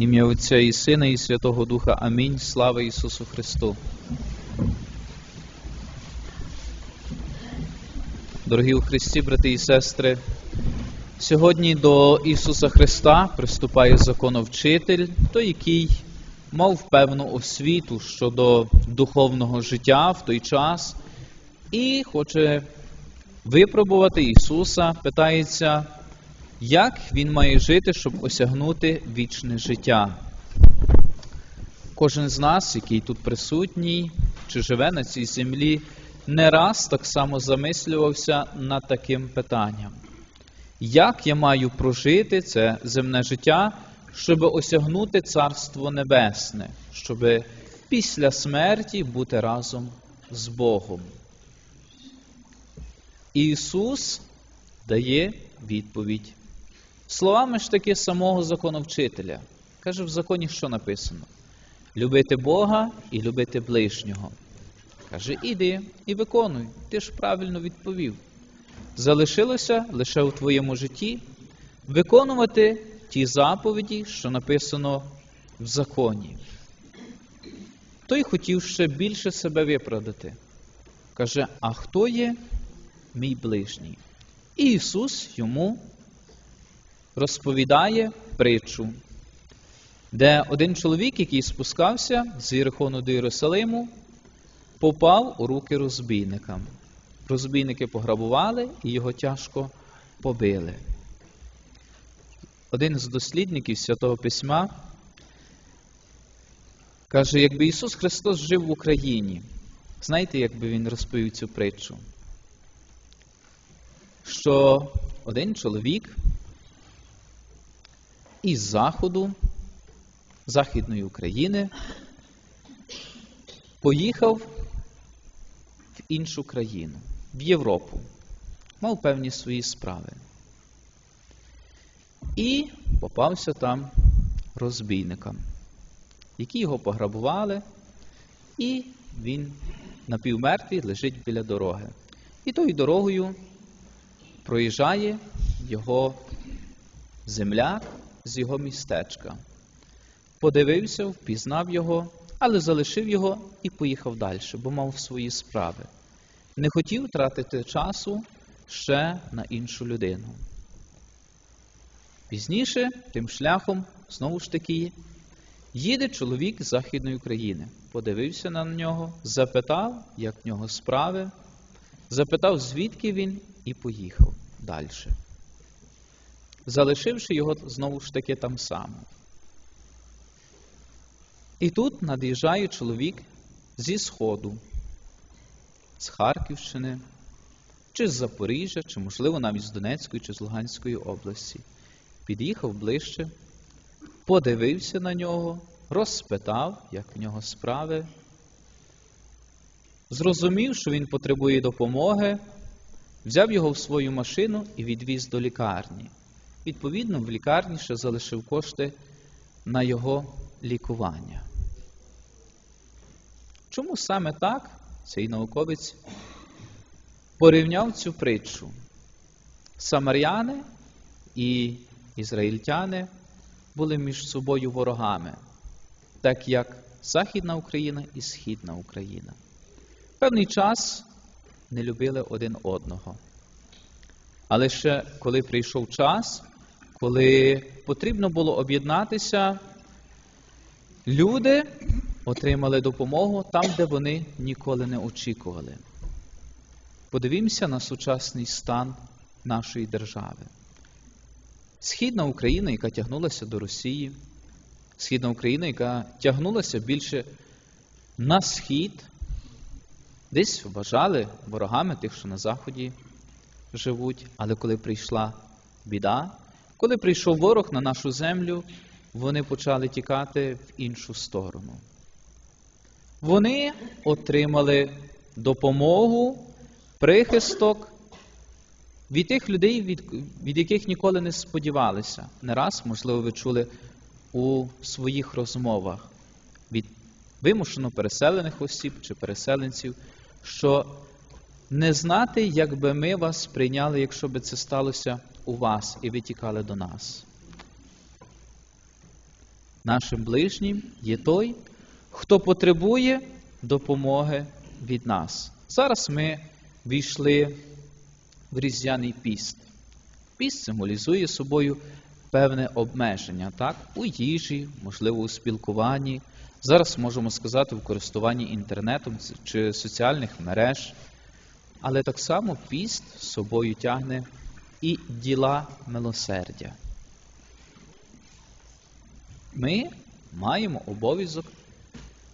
Ім'я Отця і Сина, і Святого Духа. Амінь. Слава Ісусу Христу. Дорогі у Христі, брати і сестри, сьогодні до Ісуса Христа приступає законовчитель, той, який мав певну освіту щодо духовного життя в той час, і хоче випробувати Ісуса, питається, як Він має жити, щоб осягнути вічне життя. Кожен з нас, який тут присутній, чи живе на цій землі, не раз так само замислювався над таким питанням. Як я маю прожити це земне життя, щоб осягнути Царство Небесне, щоб після смерті бути разом з Богом? Ісус дає відповідь. Словами ж таки самого законовчителя. Каже, в законі що написано? Любити Бога і любити ближнього. Каже, іди і виконуй, ти ж правильно відповів. Залишилося лише у твоєму житті виконувати ті заповіді, що написано в законі. Той хотів ще більше себе виправдати. Каже, а хто є мій ближній? І Ісус йому розповідає притчу, де один чоловік, який спускався з Єрихону до Єрусалиму, попав у руки розбійникам. Розбійники пограбували і його тяжко побили. Один з дослідників Святого Письма каже, якби Ісус Христос жив в Україні, знаєте, як би він розповів цю притчу? Що один чоловік із Заходу, Західної України, поїхав в іншу країну, в Європу, мав певні свої справи. І попався там розбійникам, які його пограбували, і він напівмертвий лежить біля дороги. І тою дорогою проїжджає його земляк з його містечка. Подивився, впізнав його, але залишив його і поїхав далі, бо мав свої справи. Не хотів тратити часу ще на іншу людину. Пізніше, тим шляхом, знову ж таки, їде чоловік з Західної України. Подивився на нього, запитав, як в нього справи, запитав, звідки він, і поїхав далі залишивши його знову ж таки там само. І тут над'їжджає чоловік зі Сходу, з Харківщини, чи з Запоріжжя, чи, можливо, навіть з Донецької чи з Луганської області. Під'їхав ближче, подивився на нього, розпитав, як в нього справи, зрозумів, що він потребує допомоги, взяв його в свою машину і відвіз до лікарні. Відповідно, в лікарні ще залишив кошти на його лікування. Чому саме так цей науковець порівняв цю притчу? Самаряни і ізраїльтяни були між собою ворогами, так як Західна Україна і Східна Україна. Певний час не любили один одного. Але ще коли прийшов час, коли потрібно було об'єднатися, люди отримали допомогу там, де вони ніколи не очікували. Подивімося на сучасний стан нашої держави. Східна Україна, яка тягнулася до Росії, Східна Україна, яка тягнулася більше на схід, десь вважали ворогами тих, що на Заході живуть, але коли прийшла біда, коли прийшов ворог на нашу землю, вони почали тікати в іншу сторону. Вони отримали допомогу, прихисток від тих людей, від, від яких ніколи не сподівалися. Не раз, можливо, ви чули у своїх розмовах від вимушено переселених осіб чи переселенців, що не знати, як би ми вас прийняли, якщо би це сталося у вас і ви тікали до нас. нашим ближнім є той, хто потребує допомоги від нас. Зараз ми війшли в різдвяний піст. Піст символізує собою певне обмеження, так? у їжі, можливо, у спілкуванні. Зараз можемо сказати в користуванні інтернетом чи соціальних мереж. Але так само піст з собою тягне і діла милосердя. Ми маємо обов'язок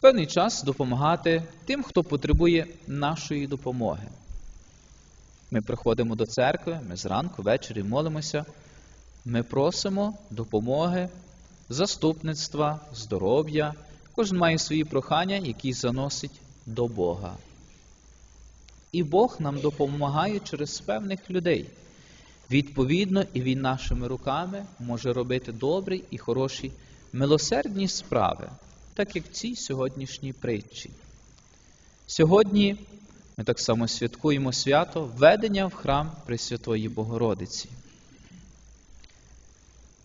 певний час допомагати тим, хто потребує нашої допомоги. Ми приходимо до церкви, ми зранку, ввечері молимося, ми просимо допомоги, заступництва, здоров'я. Кожен має свої прохання, які заносить до Бога. І Бог нам допомагає через певних людей. Відповідно, і Він нашими руками може робити добрі і хороші милосердні справи, так як в цій сьогоднішній притчі. Сьогодні ми так само святкуємо свято введення в храм Пресвятої Богородиці.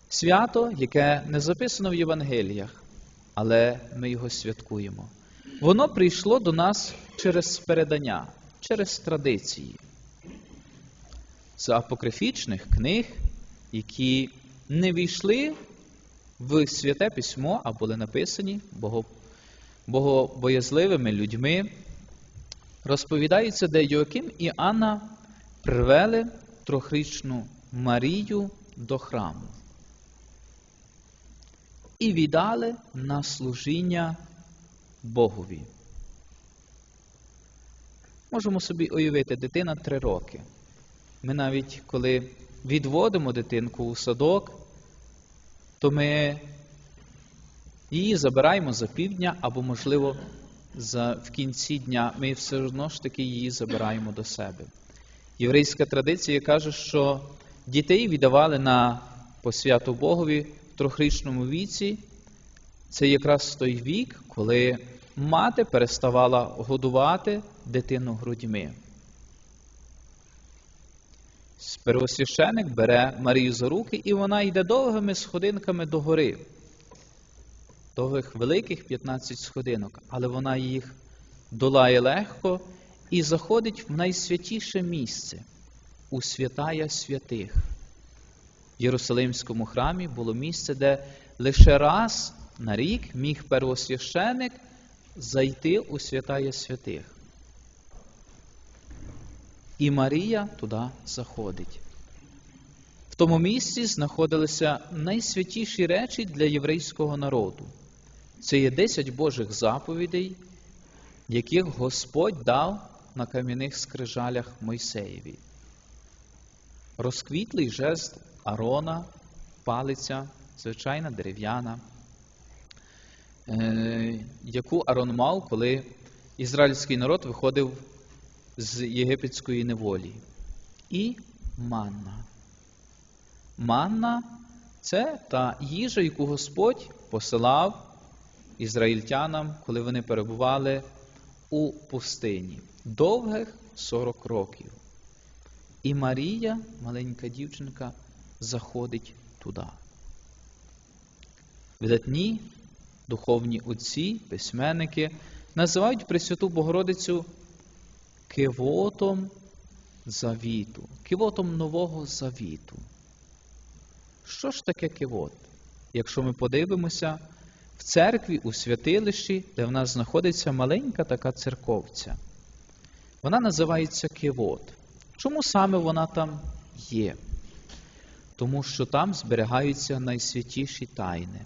Свято, яке не записано в Євангеліях, але ми його святкуємо. Воно прийшло до нас через передання, через традиції. З апокрифічних книг, які не війшли в святе письмо, а були написані богобоязливими людьми, розповідається, де Йоаким і Анна привели трохрічну Марію до храму і віддали на служіння Богові. Можемо собі уявити, дитина три роки. Ми навіть коли відводимо дитинку у садок, то ми її забираємо за півдня або, можливо, за, в кінці дня ми все одно ж таки її забираємо до себе. Єврейська традиція каже, що дітей віддавали на посвяту Богові в трьохрічному віці. Це якраз той вік, коли мати переставала годувати дитину грудьми. Первосвященик бере Марію за руки, і вона йде довгими сходинками до гори. Довгих великих 15 сходинок, але вона їх долає легко і заходить в найсвятіше місце у святая святих. В Єрусалимському храмі було місце, де лише раз на рік міг первосвященик зайти у святая святих. І Марія туди заходить. В тому місці знаходилися найсвятіші речі для єврейського народу. Це є 10 Божих заповідей, яких Господь дав на кам'яних скрижалях Мойсеєві. Розквітлий жест Арона, палиця, звичайна дерев'яна, яку Арон мав, коли ізраїльський народ виходив з єгипетської неволі. І манна. Манна це та їжа, яку Господь посилав ізраїльтянам, коли вони перебували у пустині довгих 40 років. І Марія, маленька дівчинка, заходить туди. Видатні духовні отці, письменники називають Пресвяту Богородицю кивотом завіту, кивотом нового завіту. Що ж таке кивот? Якщо ми подивимося в церкві у святилищі, де в нас знаходиться маленька така церковця, вона називається кивот. Чому саме вона там є? Тому що там зберігаються найсвятіші тайни,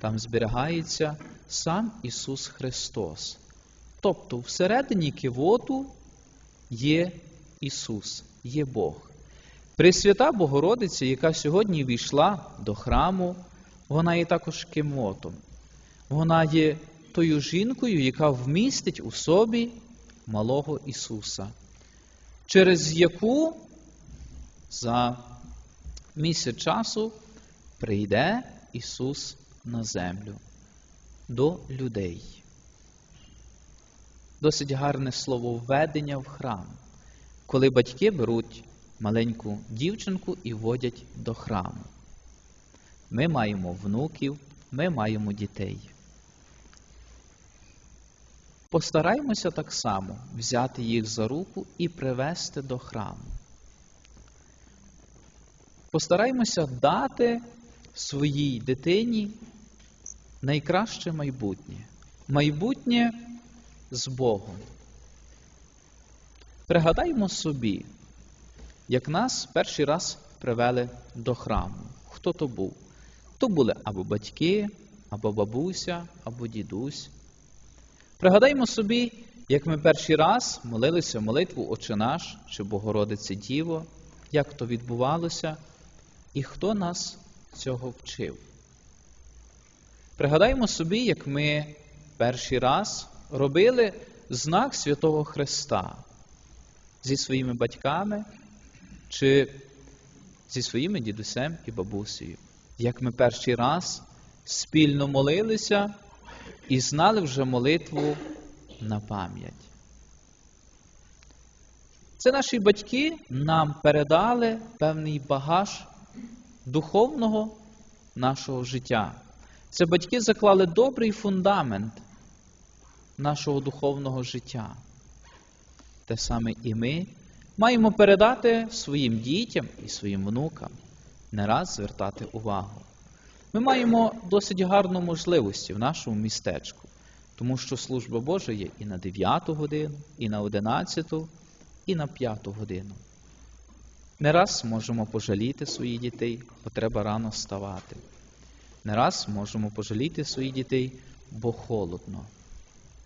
там зберігається сам Ісус Христос. Тобто всередині кивоту є Ісус, є Бог. Пресвята Богородиця, яка сьогодні війшла до храму, вона є також кимотом. Вона є тою жінкою, яка вмістить у собі малого Ісуса, через яку за місяць часу прийде Ісус на землю до людей. Досить гарне слово введення в храм, коли батьки беруть маленьку дівчинку і водять до храму. Ми маємо внуків, ми маємо дітей. Постараймося так само взяти їх за руку і привести до храму. Постараймося дати своїй дитині найкраще майбутнє. Майбутнє з Богом. Пригадаймо собі, як нас перший раз привели до храму. Хто то був? То були або батьки, або бабуся, або дідусь. Пригадаймо собі, як ми перший раз молилися молитву Отче наш чи Богородице Діво, як то відбувалося і хто нас цього вчив. Пригадаймо собі, як ми перший раз робили знак Святого Христа зі своїми батьками чи зі своїми дідусем і бабусею. Як ми перший раз спільно молилися і знали вже молитву на пам'ять. Це наші батьки нам передали певний багаж духовного нашого життя. Це батьки заклали добрий фундамент нашого духовного життя. Те саме і ми маємо передати своїм дітям і своїм внукам, не раз звертати увагу. Ми маємо досить гарну можливість в нашому містечку, тому що служба Божа є і на 9 годину, і на 11, і на 5 годину. Не раз можемо пожаліти своїх дітей, бо треба рано вставати. Не раз можемо пожаліти своїх дітей, бо холодно.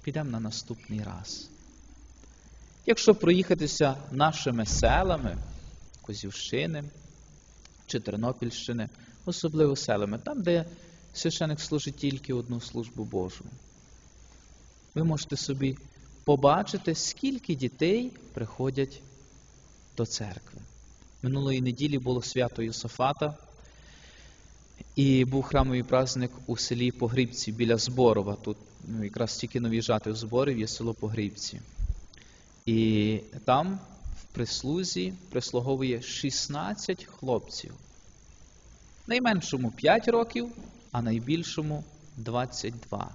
Підемо на наступний раз. Якщо проїхатися нашими селами, Козівщини чи Тернопільщини, особливо селами, там, де священик служить тільки одну службу Божу, ви можете собі побачити, скільки дітей приходять до церкви. Минулої неділі було свято Йосафата, і був храмовий праздник у селі Погрібці біля Зборова. Тут ну, якраз тільки новіжати в Зборів є село Погрібці. І там в прислузі прислуговує 16 хлопців. Найменшому 5 років, а найбільшому 22.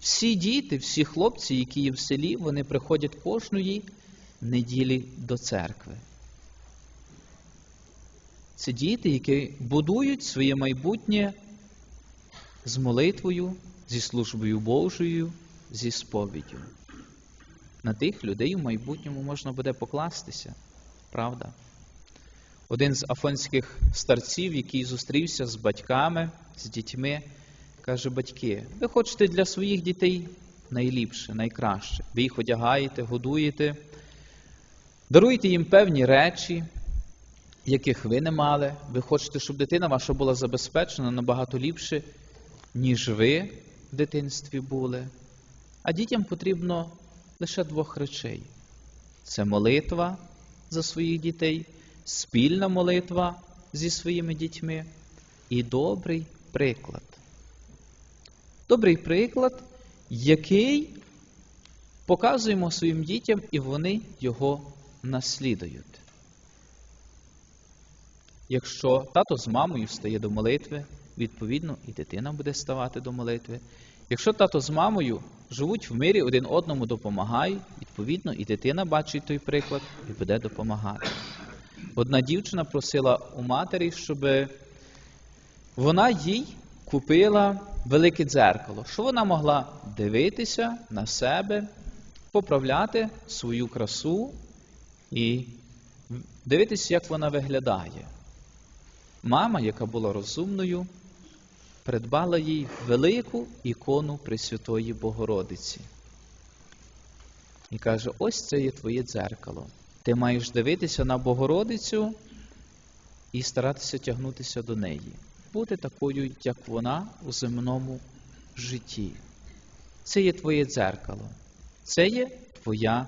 Всі діти, всі хлопці, які є в селі, вони приходять кожної неділі до церкви. Це діти, які будують своє майбутнє з молитвою, зі службою Божою, зі сповіддю. На тих людей в майбутньому можна буде покластися, правда? Один з афонських старців, який зустрівся з батьками, з дітьми, каже: батьки, ви хочете для своїх дітей найліпше, найкраще. Ви їх одягаєте, годуєте, даруєте їм певні речі, яких ви не мали. Ви хочете, щоб дитина ваша була забезпечена набагато ліпше, ніж ви в дитинстві були. А дітям потрібно лише двох речей: це молитва за своїх дітей, спільна молитва зі своїми дітьми і добрий приклад. Добрий приклад, який показуємо своїм дітям, і вони його наслідують. Якщо тато з мамою встає до молитви, відповідно, і дитина буде ставати до молитви. Якщо тато з мамою живуть в мирі, один одному допомагають, відповідно, і дитина бачить той приклад і буде допомагати. Одна дівчина просила у матері, щоб вона їй купила велике дзеркало, що вона могла дивитися на себе, поправляти свою красу і дивитися, як вона виглядає. Мама, яка була розумною, придбала їй велику ікону Пресвятої Богородиці. І каже: ось це є твоє дзеркало. Ти маєш дивитися на Богородицю і старатися тягнутися до неї, бути такою, як вона у земному житті. Це є твоє дзеркало, це є твоя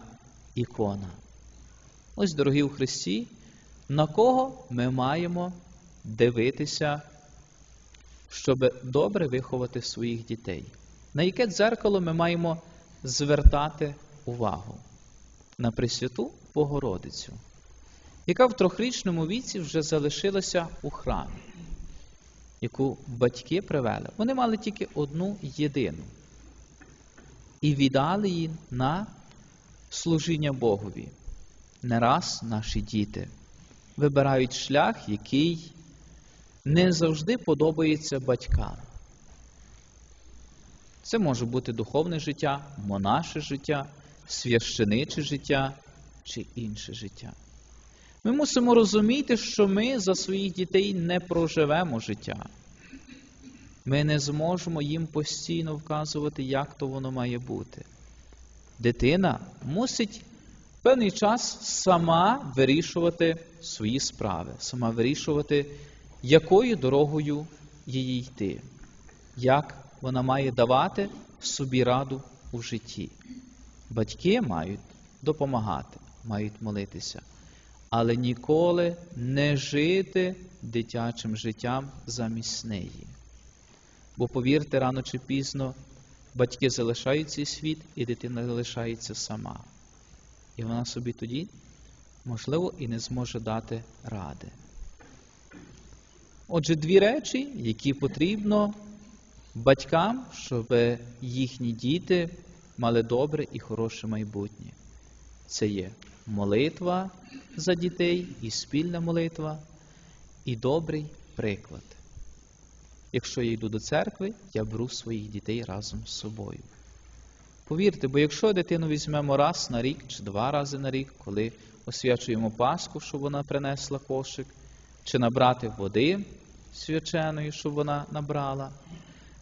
ікона. Ось, дорогі у Христі, на кого ми маємо дивитися, щоб добре виховати своїх дітей. На яке дзеркало ми маємо звертати увагу? На Пресвяту Богородицю, яка в трьохрічному віці вже залишилася у храмі. яку батьки привели, вони мали тільки одну єдину і віддали її на служіння Богові. Не раз наші діти вибирають шлях, який не завжди подобається батькам. Це може бути духовне життя, монаше життя, священиче життя чи інше життя. Ми мусимо розуміти, що ми за своїх дітей не проживемо життя. Ми не зможемо їм постійно вказувати, як то воно має бути. Дитина мусить певний час сама вирішувати свої справи, сама вирішувати, якою дорогою їй йти, як вона має давати собі раду у житті. Батьки мають допомагати, мають молитися, але ніколи не жити дитячим життям замість неї. Бо, повірте, рано чи пізно батьки залишають цей світ, і дитина залишається сама. І вона собі тоді, можливо, і не зможе дати ради. Отже, дві речі, які потрібно батькам, щоб їхні діти мали добре і хороше майбутнє. Це є молитва за дітей і спільна молитва, і добрий приклад. Якщо я йду до церкви, я беру своїх дітей разом з собою. Повірте, бо якщо дитину візьмемо раз на рік чи два рази на рік, коли освячуємо Пасху, щоб вона принесла кошик, чи набрати води свяченої, щоб вона набрала,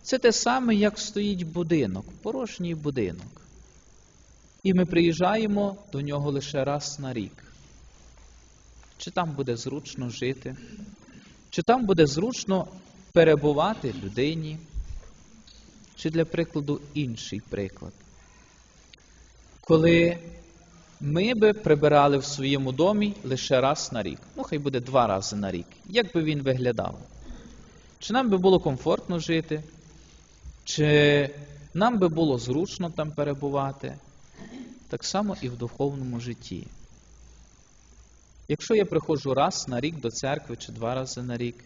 це те саме, як стоїть будинок, порожній будинок. І ми приїжджаємо до нього лише раз на рік. Чи там буде зручно жити, чи там буде зручно перебувати людині, чи для прикладу інший приклад. Коли ми би прибирали в своєму домі лише раз на рік, ну хай буде два рази на рік, як би він виглядав? Чи нам би було комфортно жити, чи нам би було зручно там перебувати? Так само і в духовному житті. Якщо я приходжу раз на рік до церкви чи два рази на рік,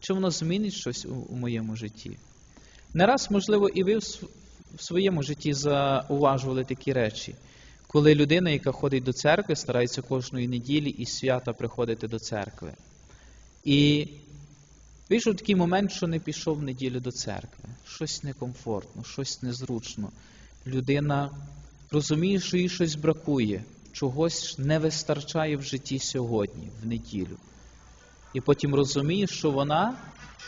чи воно змінить щось у, моєму житті? Не раз, можливо, і ви в своєму житті зауважували такі речі, коли людина, яка ходить до церкви, старається кожної неділі і свята приходити до церкви. І вийшов такий момент, що не пішов в неділю до церкви. Щось некомфортно, щось незручно. Людина розуміє, що їй щось бракує, чогось не вистачає в житті сьогодні, в неділю. І потім розуміє, що вона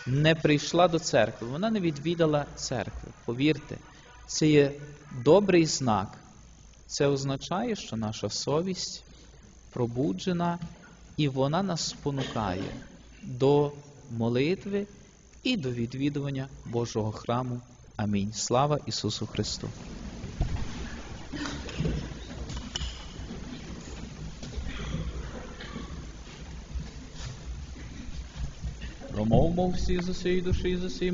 не прийшла до церкви, вона не відвідала церкви. Повірте, це є добрий знак. Це означає, що наша совість пробуджена, і вона нас спонукає до молитви і до відвідування Божого храму. Амінь. Слава Ісусу Христу! Промовмо всі з усієї душі з усієї